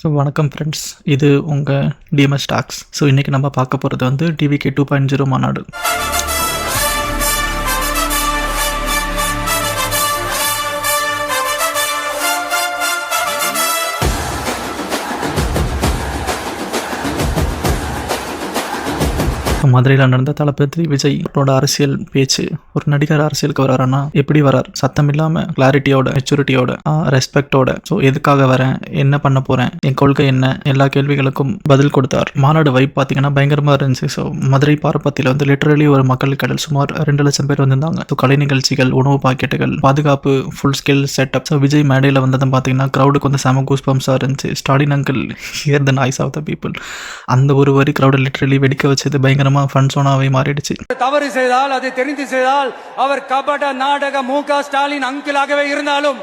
So வணக்கம் friends இது உங்கள் டிஎம்எஸ் ஸ்டாக்ஸ் ஸோ இன்றைக்கி நம்ம பார்க்க போகிறது வந்து டிவிகே டூ பாயிண்ட் ஜீரோ மாநாடு. மதுரையில் நடந்த தளபதி விஜய் அவரோட அரசியல் பேச்சு ஒரு நடிகர் அரசியலுக்கு வராருன்னா எப்படி வரார்? சத்தம் இல்லாம கிளாரிட்டியோட மெச்சூரிட்டியோட ரெஸ்பெக்டோட ஸோ எதுக்காக வரேன்? என்ன பண்ண போகிறேன் என் கொள்கை என்ன? எல்லா கேள்விகளுக்கும் பதில் கொடுத்தார். மாநாடு வைப் பார்த்தீங்கன்னா பயங்கரமாக இருந்துச்சு. ஸோ மதுரை பாரப்பத்தியில் வந்து லிட்டரலி ஒரு மக்கள் கடல் சுமார் ரெண்டு லட்சம் பேர் வந்திருந்தாங்க. ஸோ கலை நிகழ்ச்சிகள் உணவு பாக்கெட்டுகள் பாதுகாப்பு full skill setup so Vijay மேடையில் வந்ததும் பார்த்தீங்கன்னா க்ரௌடுக்கு வந்து செம கூஸ் பம்ஸாக இருந்துச்சு. Stalin uncle hear the noise of the people அந்த ஒரு வரி க்ரௌடை லிட்டரலி வெடிக்க வச்சது பயங்கரமாக ஃபன் சோனாவே மாறிடுச்சு. தவறு செய்தால் அதை தெரிந்து செய்தால் அவர் கபட நாடக மு ஸ்டாலின் அங்கிளாகவே இருந்தாலும்.